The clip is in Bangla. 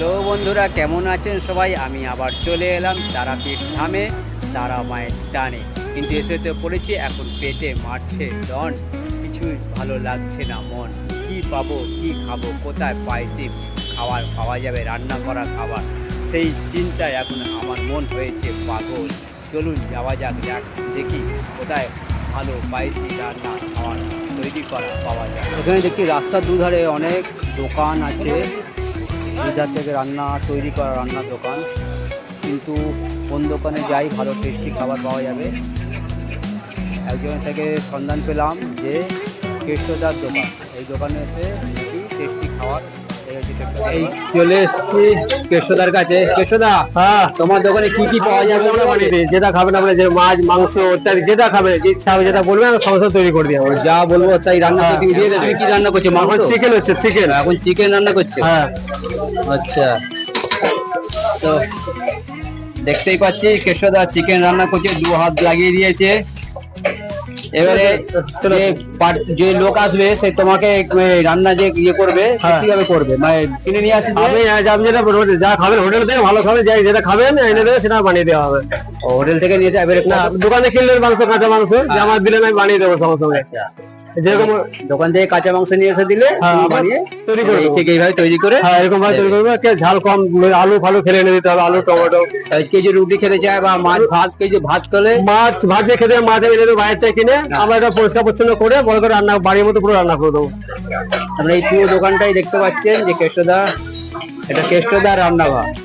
হ্যালো বন্ধুরা, কেমন আছেন সবাই? আমি আবার চলে এলাম তারাপীঠ ধামে, তারা মায়ের টানে। কিন্তু এসে তো পড়েছি, এখন পেটে মারছে ডন কিছুই ভালো লাগছে না মন। কি পাবো, কি খাব, কোথায় পাইছি খাবার পাওয়া যাবে, রান্না করা খাবার। সেই চিন্তায় এখন আমার মন হয়েছে পাগল। চলুন, যাওয়া যাক যাক, দেখি কোথায় ভালো পাইছি রান্না, খাবার তৈরি করা পাওয়া যায়। এখানে দেখি রাস্তার দুধারে অনেক দোকান আছে। এধার থেকে রান্না, তৈরি করা রান্নার দোকান। কিন্তু কোন দোকানে যাই, ভালো টেস্টি খাবার পাওয়া যাবে। একজনের থেকে সন্ধান পেলাম যে কেষ্টদার দোকান। এই দোকানে এসে টেস্টি খাবার এই চলে এসেছি কেষ্টদার কাছে। কেষ্টদা হ্যাঁ। তোমার দোকানে কি কি পাওয়া যাবে? আমরা বানিয়ে দিই। যেটা খাবেন যে মাছ মাংস ইত্যাদি যেটা খাবেন যে ইচ্ছা হবে যেটা বলবেন আমি সমস্ত তৈরি করে আমরা যা বলব তাই রান্না হ্যাঁ। করে দিয়ে দেবে। কি রান্না করছ? মাংস? চিকেন হচ্ছে চিকেন এখন চিকেন রান্না করছ। হ্যাঁ। আচ্ছা। তো দেখতেই পাচ্ছি কেশোদা চিকেন রান্না করছে দু হাত লাগিয়ে দিয়েছে। এবারে যে লোক আসবে সে তোমাকে রান্না যে ইয়ে করবে হ্যাঁ। কীভাবে করবে? মানে কিনে নিয়ে আসবে? আপনি আপনি যেটা যা খাবেন হোটেল থেকে ভালো খাবেন যাই যেটা খাবেন এনে দেবে সেটা বানিয়ে দেওয়া হবে। হোটেল থেকে নিয়ে যাবে না দোকানে কিনলেন মাংস কাঁচা মাংস যে আমার দিলে আমি বানিয়ে দেবো সঙ্গে সঙ্গে। যেরকম দোকান থেকে কাঁচা মাংস নিয়ে এসে দিলে হ্যাঁ, বানিয়ে তৈরি করে ঠিক এইভাবে তৈরি করে হ্যাঁ এরকম ভাবে তৈরি করবে কে ঝাল কম আলু ফালু খেলে দিতে হবে আলু টমেটো। কেউ যে রুটি খেতে চায় বা মাছ ভাত কেউ যে ভাত খেলে মাছ ভাজে খেতে মাছ এনে দেবো বাইরে থেকে কিনে। আমরা এটা পরিষ্কার পরিচ্ছন্ন করে বড় করে রান্না বাড়ির মতো পুরো রান্না করে দেবো। আমরা এই পুরো দোকানটাই দেখতে পাচ্ছেন যে কেষ্টদা এটা কেষ্টদা রান্নাঘর।